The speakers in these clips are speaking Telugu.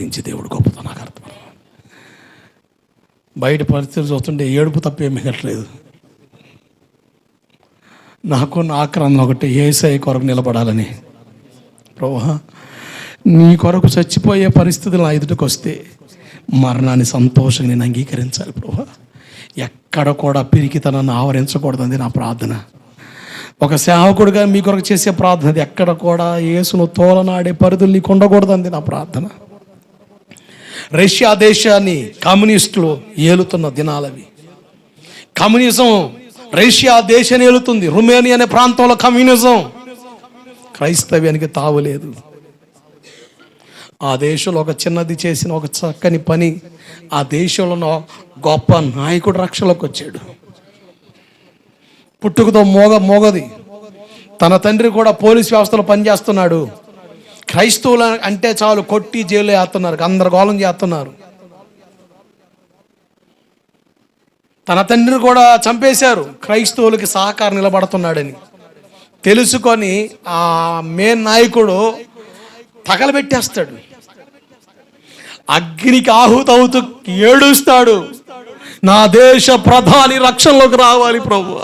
ఆరాధించి దేవుడు గొప్పతో నాకు అర్థం బయట పరిస్థితులు చూస్తుంటే ఏడుపు తప్ప ఏం మిగట్లేదు నాకు ఆక్రమణ ఒకటి ఏసఐ కొరకు నిలబడాలని. ప్రభా నీ కొరకు చచ్చిపోయే పరిస్థితులు నా ఎదుటికి వస్తే మరణాన్ని సంతోషంగా నేను అంగీకరించాలి ప్రభా ఎక్కడ కూడా పిరికితనాన్ని ఆవరించకూడదండి నా ప్రార్థన. ఒక సేవకుడిగా మీ కొరకు చేసే ప్రార్థన ఎక్కడ కూడా యేసును తోలనాడే పరిధులు నీకు ఉండకూడదండి నా ప్రార్థన. రష్యా దేశాన్ని కమ్యూనిస్టులు ఏలుతున్న దినాలవి. కమ్యూనిజం రష్యా దేశాన్ని ఏలుతుంది. రుమేనియా అనే ప్రాంతంలో కమ్యూనిజం. క్రైస్తవ్యానికి తావులేదు ఆ దేశంలో ఒక చిన్నది చేసిన ఒక చక్కని పని ఆ దేశంలో గొప్ప నాయకుడు రక్షలోకి వచ్చాడు. పుట్టుకతో మోగ మోగది. తన తండ్రి కూడా పోలీస్ వ్యవస్థలో పనిచేస్తున్నాడు. క్రైస్తవులు అంటే చాలు కొట్టి జైలు వేస్తున్నారు గందరగోళం చేస్తున్నారు. తన తండ్రిని కూడా చంపేశారు క్రైస్తవులకి సహకారం నిలబడుతున్నాడని. తెలుసుకొని ఆ మేన్ నాయకుడు తగలబెట్టేస్తాడు. అగ్నికి ఆహుతవుతూ ఏడుస్తాడు నా దేశ ప్రధాని రక్షణలోకి రావాలి ప్రభు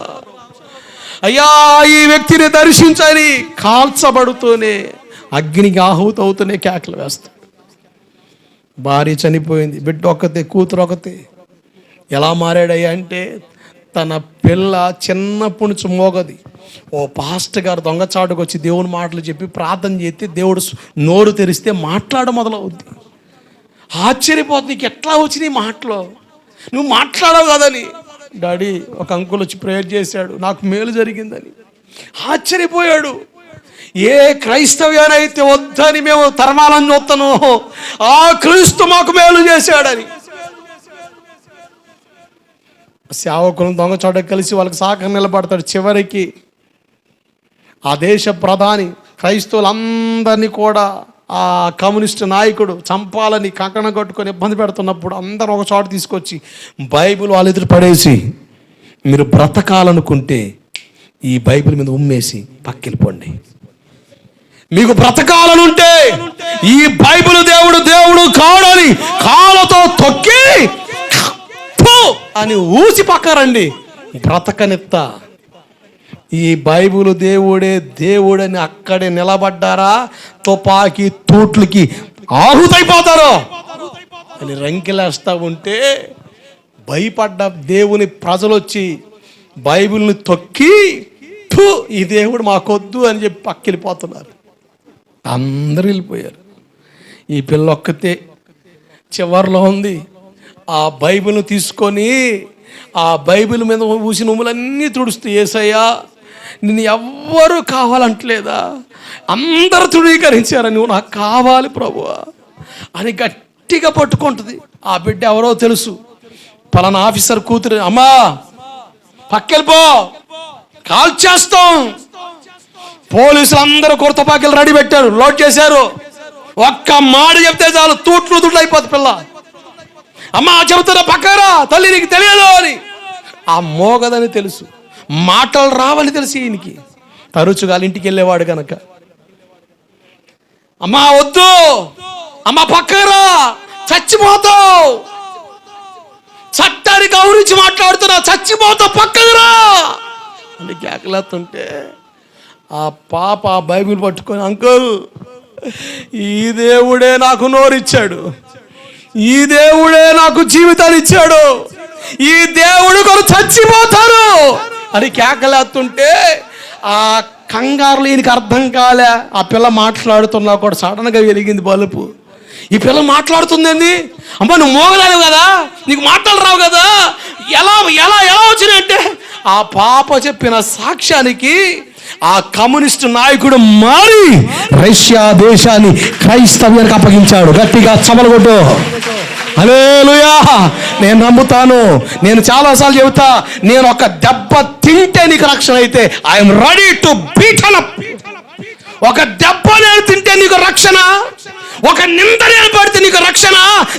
అయ్యా ఈ వ్యక్తిని దర్శించని కాల్చబడుతూనే అగ్నికి ఆహుతవుతూనే కేకలు వేస్తాడు. భార్య చనిపోయింది బిడ్డ ఒక్కతే కూతురు ఒకతే ఎలా మారాడయ్యా అంటే తన పిల్ల చిన్నప్పటి నుంచి మోగది. ఓ పాస్ట్ గారు దొంగచాటుకు వచ్చి దేవుని మాటలు చెప్పి ప్రార్థన చేస్తే దేవుడు నోరు తెరిస్తే మాట్లాడ మొదలవుద్ది. ఆశ్చర్యపోతుంది నీకు ఎట్లా వచ్చినాయి మాటలు? నువ్వు మాట్లాడవు కదని. డాడీ ఒక అంకుల్ వచ్చి ప్రేయర్ చేశాడు నాకు మేలు జరిగిందని. ఆశ్చర్యపోయాడు. ఏ క్రైస్తవ్యానైతే వద్దని మేము తరమాలని చూస్తాను ఆ క్రీస్తు మాకు మేలు చేశాడని. సేవకులను దొంగచోట కలిసి వాళ్ళకి సహకారం నిలబడతాడు చివరికి. ఆ దేశ ప్రధాని క్రైస్తవులందరినీ కూడా ఆ కమ్యూనిస్ట్ నాయకుడు చంపాలని కంకణం కట్టుకొని ఇబ్బంది పెడుతున్నప్పుడు అందరూ ఒక చోట తీసుకొచ్చి బైబిల్ వాళ్ళ ఎదురు పడేసి మీరు బ్రతకాలనుకుంటే ఈ బైబిల్ మీద ఉమ్మేసి పక్కెళ్ళిపోండి మీకు బ్రతకాలనుంటే ఈ బైబిల్ దేవుడు దేవుడు కాడని కాలతో తొక్కి అని ఊసి పక్కరండి. బ్రతకనిత్త. ఈ బైబిల్ దేవుడే దేవుడని అక్కడే నిలబడ్డారా? తుపాకీ తూట్లకి ఆహుతైపోతారు. అని రంకెలేస్తా ఉంటే భయపడ్డ దేవుని ప్రజలు వచ్చి బైబిల్ని తొక్కి ఈ దేవుడు మాకొద్దు అని చెప్పి పక్కిలిపోతున్నారు. అందరూ వెళ్ళిపోయారు ఈ పిల్ల ఒక్కతే చివరిలో ఉంది. ఆ బైబిల్ని తీసుకొని ఆ బైబిల్ మీద ఊసిన ఉమ్ములన్నీ తుడుస్తూ ఏసయ్యా నిన్ను ఎవ్వరూ కావాలంటలేదా? అందరు తృణీకరించారు? నువ్వు నాకు కావాలి ప్రభువా. అని గట్టిగా పట్టుకుంటుంది. ఆ బిడ్డ ఎవరో తెలుసు. పలానా ఆఫీసర్ కూతురు అమ్మా పక్కెళ్ళిపో కాల్ చేస్తాం. పోలీసులు అందరూ కుర్తపాకిలు రెడీ పెట్టారు లోడ్ చేశారు. ఒక్క మాట చెప్తే చాలు తూట్లు తుట్లు అయిపోతుంది పిల్ల. అమ్మ చెబుతున్న పక్కరా తల్లి నీకు తెలియదు అని. ఆ మోగదని తెలుసు. మాటలు రావని తెలుసు ఈయనకి. తరచుగా ఇంటికి వెళ్ళేవాడు కనుక అమ్మా వద్దు. అమ్మ పక్కరా చచ్చిపోతావు. చట్టానికి గౌరవించి మాట్లాడుతున్నా చచ్చిపోతావు పక్కరా అని కేకలేస్తుంటే ఆ పాప ఆ బైబిల్ పట్టుకొని అంకుల్ ఈ దేవుడే నాకు నోరిచ్చాడు. ఈ దేవుడే నాకు జీవితాన్ని ఇచ్చాడు. ఈ దేవుడు కొను చచ్చిపోతారు అని కేకలేస్తుంటే ఆ కంగారులు ఈయనకి అర్థం కాలే. ఆ పిల్ల మాట్లాడుతున్నా కూడా సడన్గా వెలిగింది బలుపు. ఈ పిల్ల మాట్లాడుతుందండి అమ్మ నువ్వు మోగలేవు కదా? నీకు మాటలు రావు కదా? ఎలా ఎలా ఎలా వచ్చినాయంటే ఆ పాప చెప్పిన సాక్ష్యానికి ఆ కమ్యూనిస్ట్ నాయకుడు మారి రష్యా దేశాన్ని క్రైస్తవ్యానికి అప్పగించాడు. గట్టిగా చమలగొట్టు అలేలుయా నేను నమ్ముతాను. నేను చాలాసార్లు చెబుతా నేను ఒక దెబ్బ తింటే నీకు రక్షణ అయితే ఐఎమ్ రెడీ టు బీట్ ఒక దెబ్బ నేను తింటే నీకు రక్షణ ఒక నింద నేను పడితే నీకు రక్షణ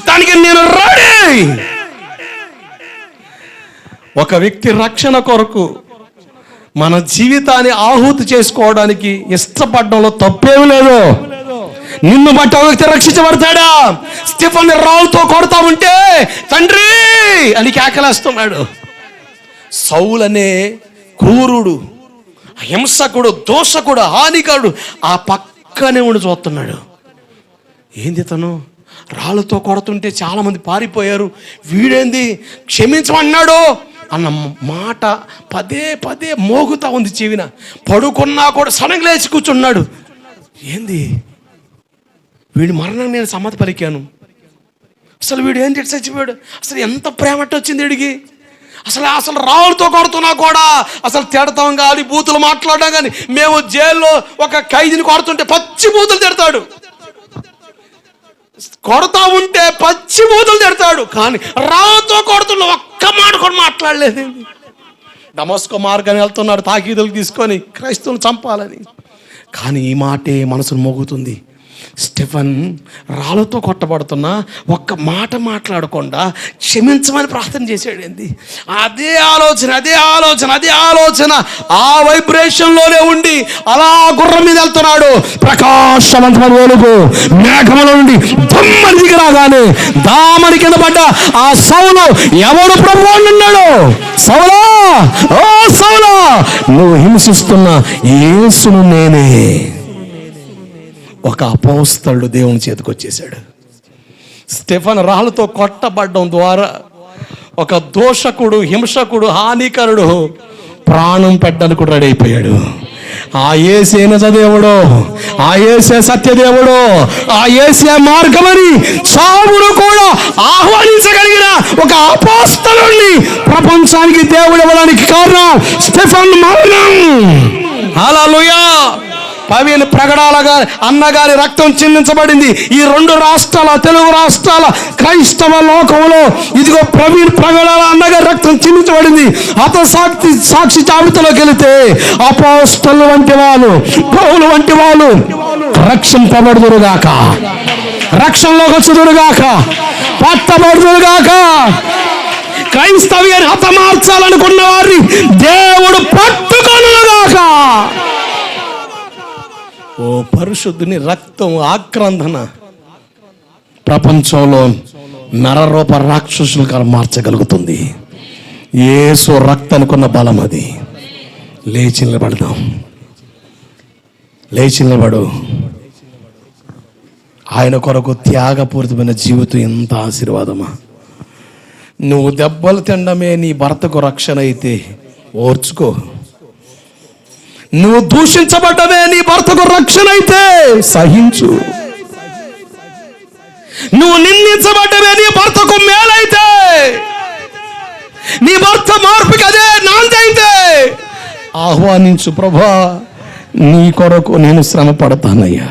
దానికి నేను రెడీ. ఒక వ్యక్తి రక్షణ కొరకు మన జీవితాన్ని ఆహుతి చేసుకోవడానికి ఇష్టపడడంలో తప్పేమి లేదు. నిన్ను బట్టి ఒక వ్యక్తి రక్షించబడతాడా? స్టిఫన్ రావుతో కొడతా ఉంటే తండ్రి అని కేకలేస్తున్నాడు. సౌల్ అనే క్రూరుడు హింసకుడు దోషకుడు హానికరుడు ఆ పక్కనే ఉండి చూస్తున్నాడు. ఏంది తను? రాళ్ళతో కొడుతుంటే చాలామంది పారిపోయారు. వీడేంది? క్షమించమన్నాడు. అన్న మాట పదే పదే మోగుతా ఉంది చెవిన. పడుకున్నా కూడా సడన్ లేచి కూర్చున్నాడు. ఏంది? వీడి మరణం నేను సమ్మతి పలికాను అసలు వీడు ఏంటి చేసి చచ్చిపోయాడు? అసలు ఎంత ప్రేమట్టు వచ్చింది వీడికి? అసలు అసలు రావులతో కొడుతున్నా కూడా అసలు తిడతాం కానీ బూతులు మాట్లాడడం కానీ మేము జైల్లో ఒక ఖైదీని కొడుతుంటే పచ్చి బూతులు తిడతాడు. కొడతా ఉంటే పచ్చి బూతులు తిడతాడు. కానీ రావుతో కొడుతున్న ఒక్క మాట కూడా మాట్లాడలేదు డమస్కో మార్గాన్ని వెళ్తున్నాడు తాకీదులు తీసుకొని క్రైస్తవులు చంపాలని. కానీ ఈ మాటే మనసును మోగుతుంది. స్టెఫన్ రాళ్ళతో కొట్టబడుతున్నా ఒక్క మాట మాట్లాడకుండా క్షమించమని ప్రార్థన చేశాడు ఏంది? అదే ఆలోచన అదే ఆలోచన అదే ఆలోచన. ఆ వైబ్రేషన్లోనే ఉండి అలా గుర్రం మీద వెళ్తున్నాడు. ప్రకాశవంతమైన వెలుగు మేఘముల నుండి దొమ్మని దిగి రాగానే దామని కింద పడ్డ ఆ సౌలు ఎవడు ప్రభు అన్నాడు? సౌలా? ఓ సౌలా! నువ్వు హింసిస్తున్న యేసును నేనే. ఒక అపోస్తలుడు దేవుని చేతికి వచ్చేసాడు స్టెఫన్ రాళ్ళతో కొట్టబడ్డం ద్వారా ఒక దోషకుడు హింసకుడు హానికరుడు ప్రాణం పెట్టడానికి కూడా రెడీ అయిపోయాడు. ఆ ఏసే దేవుడు ఆ ఏసే సత్యదేవుడు ఆ ఏసే మార్గమని సావును కూడా ఆహ్వానించగలిగిన ఒక అపోస్తలుణ్ణి ప్రపంచానికి దేవుడు ఇవ్వడానికి కారణం స్టెఫన్ మరణం. హల్లెలూయా! పవేలు ప్రగడాల గారి అన్నగారి రక్తం చిందించబడింది. ఈ రెండు రాష్ట్రాల తెలుగు రాష్ట్రాల క్రైస్తవ లోకంలో ఇదిగో ప్రవీణ్ ప్రగడాల అన్నగారి రక్తం చిందించబడింది. అత సాక్షి సాక్షి జాబితాలోకి వెళితే అపోస్తలు వంటి వాళ్ళు పౌలు వంటి వాళ్ళు రక్షింపబడుదురుగాక. రక్షణలోకి వచ్చుదురుగాక. పట్టబడుదురుగాక. క్రైస్తవ్యాన్ని హతమార్చాలనుకున్న వారిని దేవుడు పట్టుకొనుగాక ఓ పరిశుద్ధుని రక్తం ఆక్రందన ప్రపంచంలో నరరూప రాక్షసులుగా మార్చగలుగుతుంది. ఏసు రక్తానికున్న బలం అది. లేచి నిలబడదాం. లేచి నిలబడు. ఆయన కొరకు త్యాగపూరితమైన జీవితం ఎంత ఆశీర్వాదమా. నువ్వు దెబ్బలు తినడమే నీ భర్తకు రక్షణ అయితే ఓర్చుకో. నువ్వు దూషించబడ్డమే నీ భర్తకు రక్షణ అయితే. సహించు. నువ్వు నిందించబడ్డమే నీ భర్తకు మేలైతే. నీ భర్త మార్పుకి అదే నాందైతే. ఆహ్వానించు ప్రభా నీ కొరకు నేను శ్రమ పడతానయ్యా